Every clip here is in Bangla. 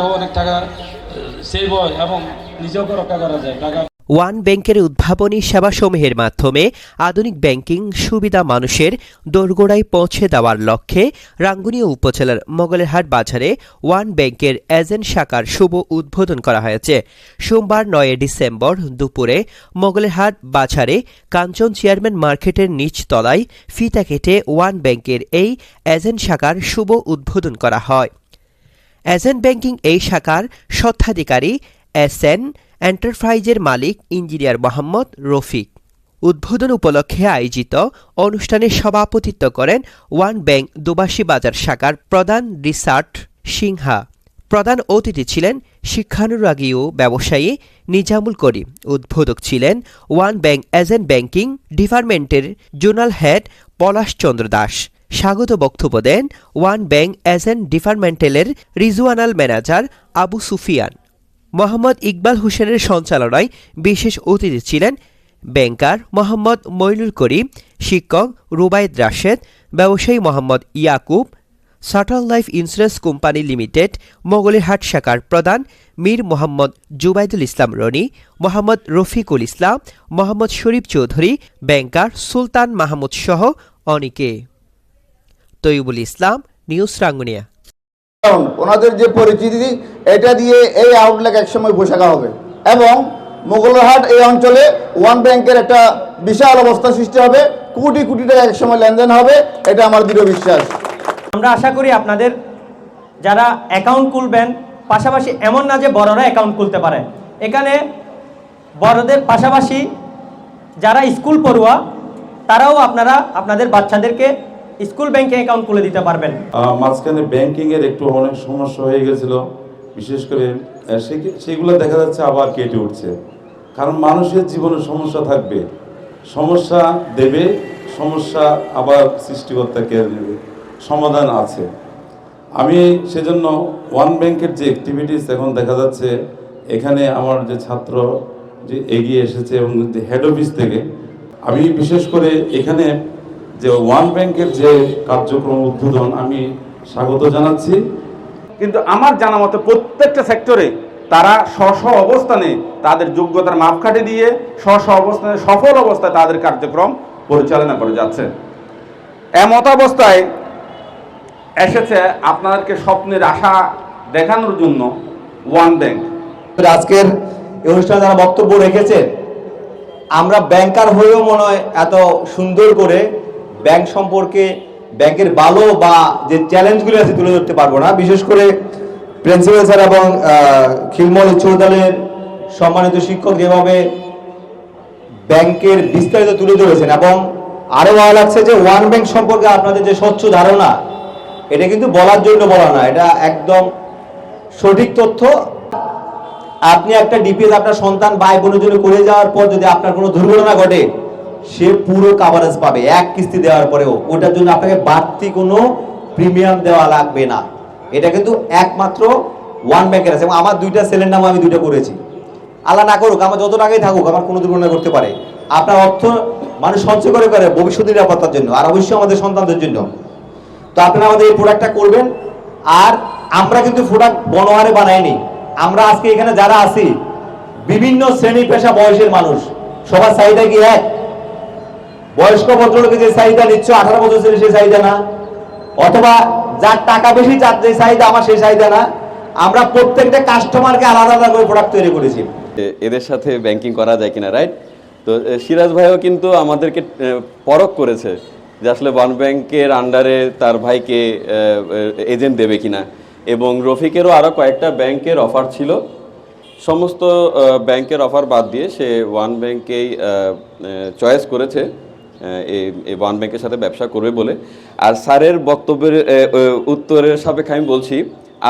অনেক টাকা সেভ হয় এবং রক্ষা করা যায়। টাকা ওয়ান ব্যাংকের উদ্ভাবনী সেবাসমূহের মাধ্যমে আধুনিক ব্যাংকিং সুবিধা মানুষের দোরগোড়ায় পৌঁছে দেওয়ার লক্ষ্যে রাঙ্গুনিয়া উপজেলার মোগলেরহাট বাজারে ওয়ান ব্যাংকের এজেন্ট শাখার শুভ উদ্বোধন করা হয়েছে। সোমবার নয় ডিসেম্বর দুপুরে মোগলেরহাট বাজারে কাঞ্চন চেয়ারম্যান মার্কেটের নিচতলায় ফিতা কেটে ওয়ান ব্যাংকের এই এজেন্ট শাখার শুভ উদ্বোধন করা হয়। এজেন্ট ব্যাংকিং এই শাখার স্বত্বাধিকারী এস এন এন্টারপ্রাইজের মালিক ইঞ্জিনিয়ার মোহাম্মদ রফিক। উদ্বোধন উপলক্ষে আয়োজিত অনুষ্ঠানে সভাপতিত্ব করেন ওয়ান ব্যাংক দুবাসী বাজার শাখার প্রধান রিসার্ট সিংহা। প্রধান অতিথি ছিলেন শিক্ষানুরাগী ও ব্যবসায়ী নিজামুল করিম। উদ্বোধক ছিলেন ওয়ান ব্যাংক এজেন্ট ব্যাংকিং ডিপার্টমেন্টের জোনাল হেড পলাশ চন্দ্র দাস। স্বাগত বক্তব্য দেন ওয়ান ব্যাংক এজেন্ট ডিপার্টমেন্টালের রিজওয়ানাল ম্যানেজার আবু সুফিয়ান। মোহাম্মদ ইকবাল হোসেনের সঞ্চালনায় বিশেষ অতিথি ছিলেন ব্যাংকার মোহাম্মদ মইনুল করিম, শিক্ষক রুবায়দ রাশেদ, ব্যবসায়ী Mohammad Yakub, subtle life insurance company limited Mogolerhat শাখার প্রধান মীর মোহাম্মদ জুবাইদুল ইসলাম রনি, মোহাম্মদ রফিকুল ইসলাম, মোহাম্মদ শরীফ চৌধুরী, ব্যাংকার সুলতান মাহমুদ সহ অনেকে। তৈবুল ইসলাম নিউজ রাঙ্গুনিয়া। কারণ ওনাদের যে পরিচিতি এটা দিয়ে এই আউটলেট একসময় বসাকা হবে। এবং মোগলহাট এই অঞ্চলে ওয়ান ব্যাংকের একটা বিশাল অবস্থা সৃষ্টি হবে। কোটি কোটি টাকা একসময় লেনদেন হবে এটা আমার দৃঢ় বিশ্বাস। আমরা আশা করি আপনাদের যারা অ্যাকাউন্ট খুলবেন পাশাপাশি এমন না যে বড়রা অ্যাকাউন্ট খুলতে পারে। এখানে বড়দের পাশাপাশি যারা স্কুল পড়ুয়া তারাও আপনারা আপনাদের বাচ্চাদেরকে স্কুল ব্যাংকে অ্যাকাউন্ট খুলে দিতে পারবেন। মাঝখানে ব্যাংকিং এর একটু অনেক সমস্যা হয়ে গেছিল। বিশেষ করে সেগুলো দেখা যাচ্ছে আবার কেটে উঠছে। কারণ মানুষের জীবনে সমস্যা থাকবে। সমস্যা দেবে, সমস্যা আবার সৃষ্টিকর্তা কেড়ে নেবে। সমাধান আছে। আমি সেজন্য ওয়ান ব্যাংকের যে অ্যাক্টিভিটিস এখন দেখা যাচ্ছে, এখানে আমার যে ছাত্র যে এগিয়ে এসেছে এবং হেড অফিস থেকে, আমি বিশেষ করে এখানে যে ওয়ান ব্যাংকের যে কার্যক্রম উদ্বোধন, আমি স্বাগত জানাচ্ছি। কিন্তু আমার জানা মতে প্রত্যেকটা সেক্টরে তারা স্ব অবস্থানে তাদের যোগ্যতার মাপকাঠি দিয়ে স্ব অবস্থানে সফল অবস্থায় তাদের কার্যক্রম পরিচালনা করে যাচ্ছে। এমত অবস্থায় এসেছে আপনাদেরকে স্বপ্নের আশা দেখানোর জন্য ওয়ান ব্যাংক। আজকের এই অনুষ্ঠানে যারা বক্তব্য রেখেছে আমরা ব্যাংকার হয়েও মনে হয় এত সুন্দর করে ব্যাংক সম্পর্কে ব্যাংকের ভালো বা যে চ্যালেঞ্জগুলি আছে তুলে ধরতে পারব না। বিশেষ করে প্রিন্সিপাল স্যার এবং খিলমল উচ্চ বিদ্যালয়ের সম্মানিত শিক্ষক যেভাবে ব্যাংকের বিস্তারিত তুলে ধরেছেন এবং আরও ভালো লাগছে যে ওয়ান ব্যাংক সম্পর্কে আপনাদের যে স্বচ্ছ ধারণা, এটা কিন্তু বলার জন্য বলা না, এটা একদম সঠিক তথ্য। আপনি একটা ডিপিএস আপনার সন্তান ভাই বোনের জন্য করে যাওয়ার পর যদি আপনার কোনো দুর্ঘটনা ঘটে সে পুরো কাভারেজ পাবে। এক কিস্তি দেওয়ার পরেও। ওটার জন্য আপনাকে বাড়তি কোনো প্রিমিয়াম দেওয়া লাগবে না। এটা কিন্তু একমাত্র ওয়ান ব্যাংকের আছে। এবং আমার দুইটা সেলের নাম আমি দুইটা করেছি। আল্লাহ না করুক, আমার যত টাকাই থাকুক, আমার কোনো দুর্ঘটনা করতে পারে। আপনার অর্থ মানুষ সঞ্চয় করে করে ভবিষ্যৎ নিরাপত্তার জন্য, আর অবশ্যই আমাদের সন্তানদের জন্য। তো আপনারা আমাদের এই প্রোডাক্টটা করবেন। আর আমরা কিন্তু প্রোডাক্ট বনহারে বানাইনি। আমরা আজকে এখানে যারা আছি, বিভিন্ন শ্রেণি পেশা বয়সের মানুষ, সবার চাহিদা কি এক? বয়স্ক ভদ্রলোকে যে চাহিদা নিচ্ছ আঠারো বছর ছেলে সেই চাহিদা না। অথবা যার টাকা বেশি যার যে চাহিদা আমার সেই চাহিদা না। আমরা প্রত্যেকটা কাস্টমারকে আলাদা আলাদা করে প্রোডাক্ট তৈরি করেছি। এদের সাথে ব্যাংকিং করা যায় কিনা রাইট তো সিরাজ ভাইও কিন্তু আমাদেরকে এ, পরখ করেছে যে আসলে ওয়ান ব্যাংকের আন্ডারে তার ভাইকে এজেন্ট দেবে কিনা। এবং রফিকেরও আরও কয়েকটা ব্যাংকের অফার ছিল। সমস্ত ব্যাংকের অফার বাদ দিয়ে সে ওয়ান ব্যাংকেই চয়েস করেছে। এই ওয়ান ব্যাংকের সাথে ব্যবসা করবে বলে। আর স্যারের বক্তব্যের উত্তরের সাপেক্ষে আমি বলছি,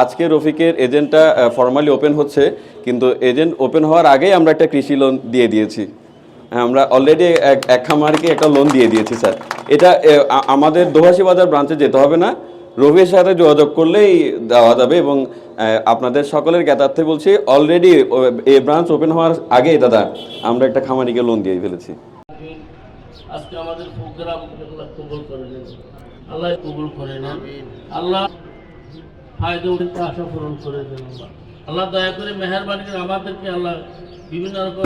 আজকে রফিকের এজেন্টটা ফর্মালি ওপেন হচ্ছে, কিন্তু এজেন্ট ওপেন হওয়ার আগেই আমরা একটা কৃষি লোন দিয়ে দিয়েছি। আমরা অলরেডি এক খামারকে একটা লোন দিয়ে দিয়েছি, স্যার। এটা আমাদের দোহাসি বাজার ব্রাঞ্চে যেতে হবে না। রবির সাথে যোগাযোগ করলেই দেওয়া যাবে এবং আপনাদের সকলের জ্ঞাতার্থে বলছি অলরেডি এই ব্রাঞ্চ ওপেন হওয়ার আগেই, দাদা, আমরা একটা খামারিকে লোন দিয়ে ফেলেছি। আজকে আমাদের প্রোগ্রাম আল্লাহ কবুল করে নেন। আল্লাহ কবুল করে নেন। আল্লাহ ফায়দা আশা পূরণ করে দেন। আল্লাহ দয়া করে মেহরবানি করে আমাদেরকে আল্লাহ বিভিন্ন রকম